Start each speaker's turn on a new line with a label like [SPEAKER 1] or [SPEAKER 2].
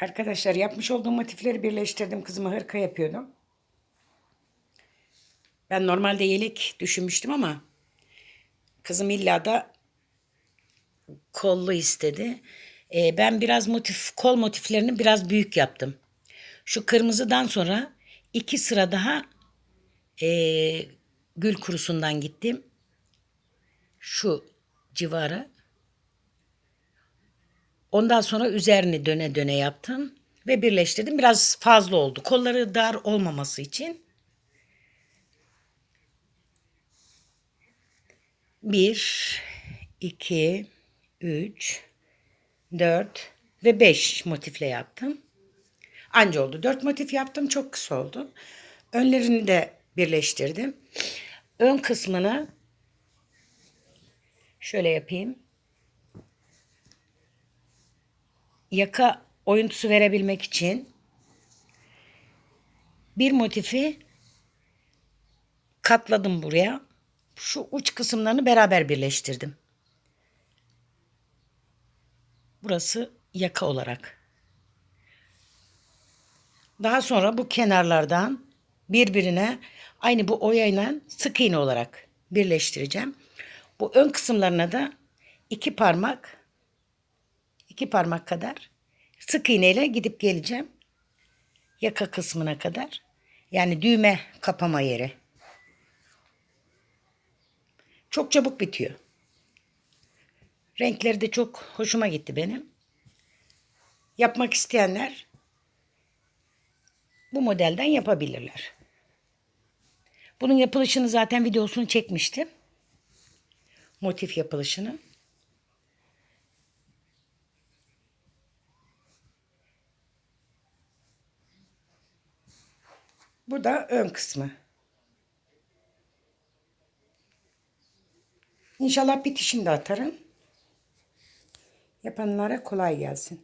[SPEAKER 1] Arkadaşlar yapmış olduğum motifleri birleştirdim. Kızıma hırka yapıyordum. Ben normalde yelek düşünmüştüm ama kızım illa da kollu istedi. Ee, ben biraz motif kol motiflerini biraz büyük yaptım. Şu kırmızıdan sonra iki sıra daha ee, gül kurusundan gittim. Şu civara. Ondan sonra üzerini döne döne yaptım ve birleştirdim. Biraz fazla oldu. Kolları dar olmaması için. Bir, iki, üç, dört ve beş motifle yaptım. Anca oldu. Dört motif yaptım. Çok kısa oldu. Önlerini de birleştirdim. Ön kısmını şöyle yapayım. Yaka oyuntusu verebilmek için bir motifi katladım buraya. Şu uç kısımlarını beraber birleştirdim. Burası yaka olarak. Daha sonra bu kenarlardan birbirine aynı bu oyayla sık iğne olarak birleştireceğim. Bu ön kısımlarına da iki parmak iki parmak kadar sık iğneyle gidip geleceğim. Yaka kısmına kadar. Yani düğme kapama yeri. Çok çabuk bitiyor. Renkleri de çok hoşuma gitti benim. Yapmak isteyenler bu modelden yapabilirler. Bunun yapılışını zaten videosunu çekmiştim. Motif yapılışını. Bu da ön kısmı. İnşallah bitişini de atarım. Yapanlara kolay gelsin.